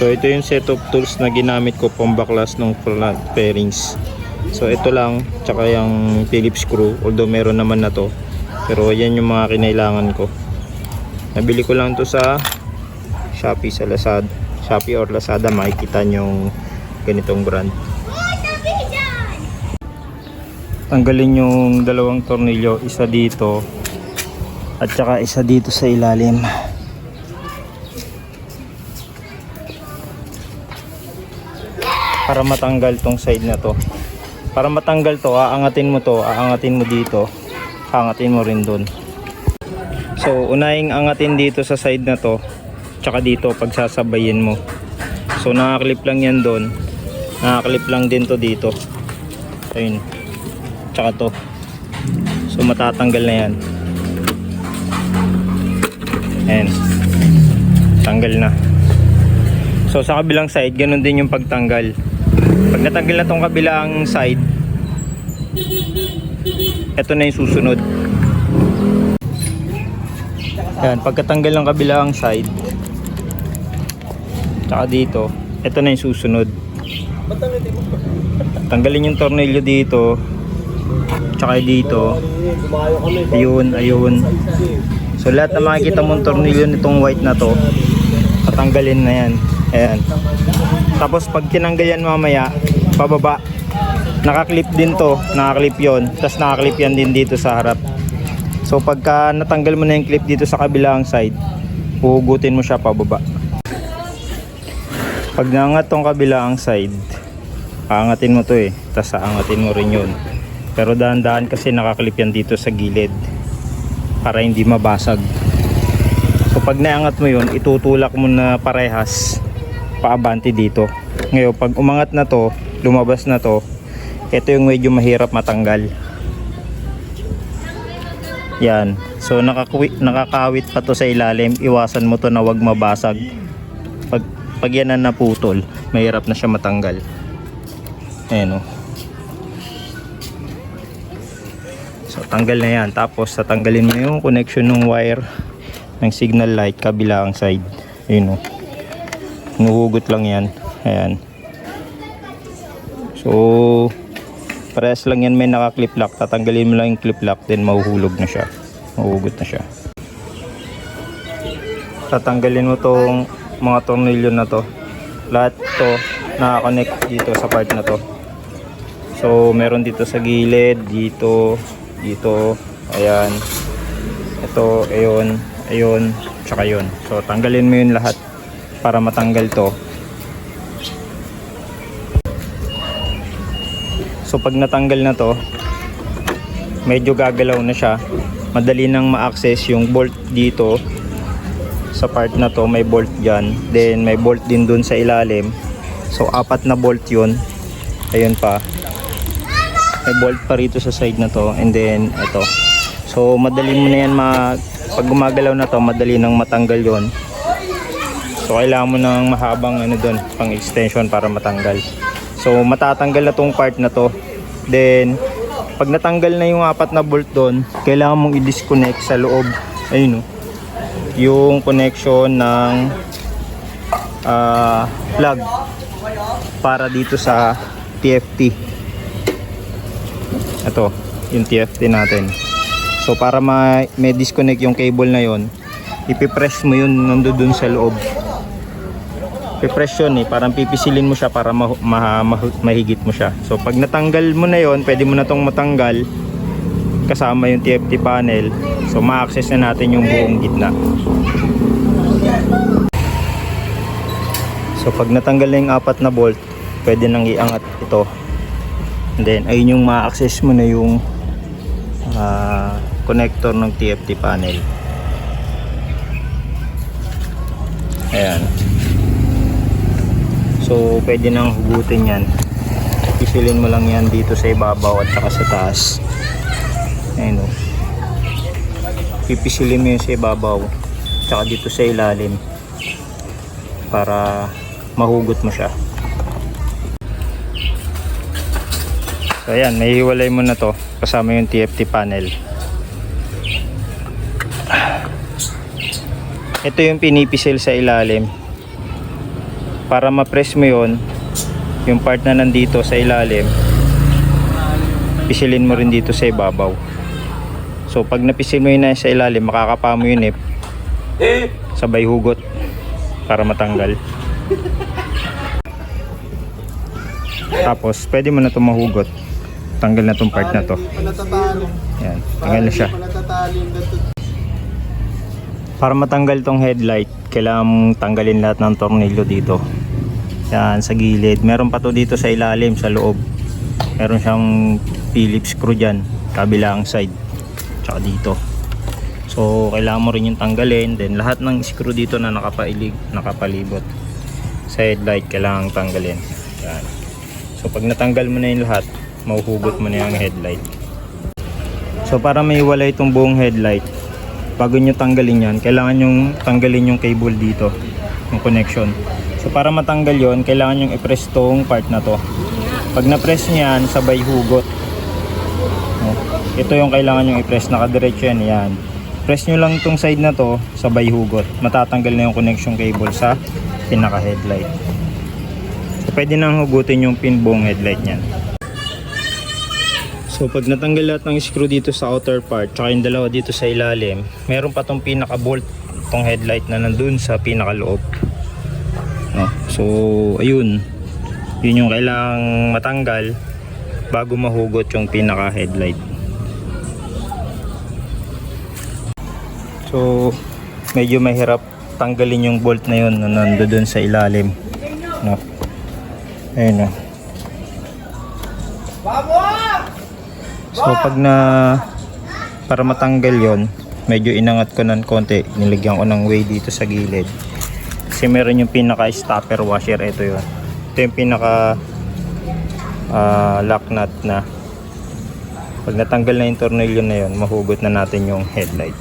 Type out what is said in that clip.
So ito yung set of tools na ginamit ko pambaklas ng front fairings. So ito lang, tsaka yung Phillips screw, although meron naman na to. Pero yan yung mga kinailangan ko. Nabili ko lang to sa Shopee sa Lazada. Shopee or Lazada makikita yung ganitong brand. Tanggalin yung dalawang tornilyo, isa dito at saka isa dito sa ilalim. Para matanggal tong side na to. Para matanggal to, aangatin mo to, aangatin mo dito, aangatin mo rin dun. So, unahing angatin dito sa side na to, tsaka dito pagsasabayin mo. So, nakaklip lang yan doon. Nakaklip lang din to dito. Ayun. Tsaka to. So, matatanggal na yan. Ayan. Tanggal na. So, sa kabilang side, ganun din yung pagtanggal. Pag natanggal na tong kabilang side, ito na yung susunod. Yan, pagkatanggal ng kabilang side, tsaka dito, ito na yung susunod. Tanggalin yung tornilyo dito, tsaka dito, ayun, ayun. So lahat na makikita mong tornilyo nitong white na to, tatanggalin na yan. Ayan. Tapos pag tinanggal yan mamaya, pababa, nakaklip din to, nakaklip yon tapos nakaklip yan din dito sa harap. So pagka natanggal mo na yung clip dito sa kabilang side, huhugutin mo siya pababa. Pag naangat tong kabilang side, aangatin mo to eh, tapos aangatin mo rin yun. Pero dahan-dahan kasi nakaklip yan dito sa gilid para hindi mabasag. So pag naangat mo yun, itutulak mo na parehas paabante dito. Ngayon, pag umangat na to, lumabas na to, ito yung medyo mahirap matanggal. Yan. So nakakawit, pa to sa ilalim. Iwasan mo to na wag mabasag. Pag, pag yan na naputol, mahirap na siya matanggal. Ayan o. So tanggal na yan. Tapos tatanggalin mo yung connection ng wire ng signal light kabilang side. Ayun o. Nuhugot lang yan. Ayan. So, parehas lang yan may naka-clip lock. Tatanggalin mo lang yung clip lock, then mahuhulog na siya. Mahuhugot na siya. Tatanggalin mo tong mga tornilyo na to. Lahat to nakakonect dito sa part na to. So, meron dito sa gilid, dito, dito, ayan. Ito, ayun, ayun, tsaka yun. So, tanggalin mo yun lahat para matanggal to. So pag natanggal na to, medyo gagalaw na siya. Madali nang ma-access yung bolt dito sa part na to, may bolt diyan. Then may bolt din dun sa ilalim. So apat na bolt 'yun. Ayun pa. May bolt pa rito sa side na to and then ito. So madali mo na yan ma pag gumagalaw na to, madali nang matanggal 'yon. So kailangan mo ng mahabang ano doon, pang extension para matanggal. So matatanggal na tong part na to. Then pag natanggal na yung apat na bolt doon, kailangan mong i-disconnect sa loob. Ayun oh. Yung connection ng ah, plug para dito sa TFT. Ito, yung TFT natin. So para ma may disconnect yung cable na yon, ipipress mo yun nandoon sa loob pipress yun eh. Parang pipisilin mo siya para ma- ma- ma- mahigit mo siya. So pag natanggal mo na yon, pwede mo na tong matanggal kasama yung TFT panel. So ma-access na natin yung buong gitna. So pag natanggal na yung apat na bolt, pwede nang iangat ito. And then ayun yung ma-access mo na yung ah, connector ng TFT panel. Ayan. So, pwede nang hugutin yan. Pisilin mo lang yan dito sa ibabaw at saka sa taas. Ayan o. Pipisilin mo yun sa ibabaw. Tsaka dito sa ilalim. Para mahugot mo siya. So, ayan. May mo na to. Kasama yung TFT panel. Ito yung pinipisil sa ilalim para ma-press mo yon yung part na nandito sa ilalim pisilin mo rin dito sa ibabaw. So pag napisil mo yun na sa ilalim makakapa mo yun eh. Sabay hugot para matanggal. Tapos pwede mo na ito mahugot. Tanggal na tong part na to. Yan tanggal na siya. Para matanggal tong headlight, kailangan tanggalin lahat ng tornilyo dito. Yan, sa gilid. Meron pa to dito sa ilalim, sa loob. Meron siyang Phillips screw dyan, kabilang side. Tsaka dito. So, kailangan mo rin yung tanggalin. Then, lahat ng screw dito na nakapailig, nakapalibot sa headlight, kailangan tanggalin. Yan. So, pag natanggal mo na yung lahat, mahuhugot mo na yung headlight. So, para may walay itong buong headlight, bago nyo tanggalin yan, kailangan yung tanggalin yung cable dito, yung connection. So para matanggal yon, kailangan yung i-press tong part na to. Pag na-press niyan, sabay hugot. No? Ito yung kailangan yung i-press, nakadiretso yan, yan. Press nyo lang tong side na to, sabay hugot. Matatanggal na yung connection cable sa pinaka-headlight. So pwede nang hugutin yung pin buong headlight niyan. So pag natanggal lahat ng screw dito sa outer part, tsaka yung dalawa dito sa ilalim, meron pa tong pinaka bolt tong headlight na nandun sa pinaka loob. So ayun, yun yung kailangang matanggal bago mahugot yung pinaka headlight. So medyo mahirap tanggalin yung bolt na yun na nandoon sa ilalim. No? Ayun no. So pag na para matanggal yon medyo inangat ko ng konti. Nilagyan ko ng way dito sa gilid. Kasi meron yung pinaka stopper washer. Ito yun. Ito yung pinaka ah, lock nut na pag natanggal na yung tornilyo na yon mahugot na natin yung headlight.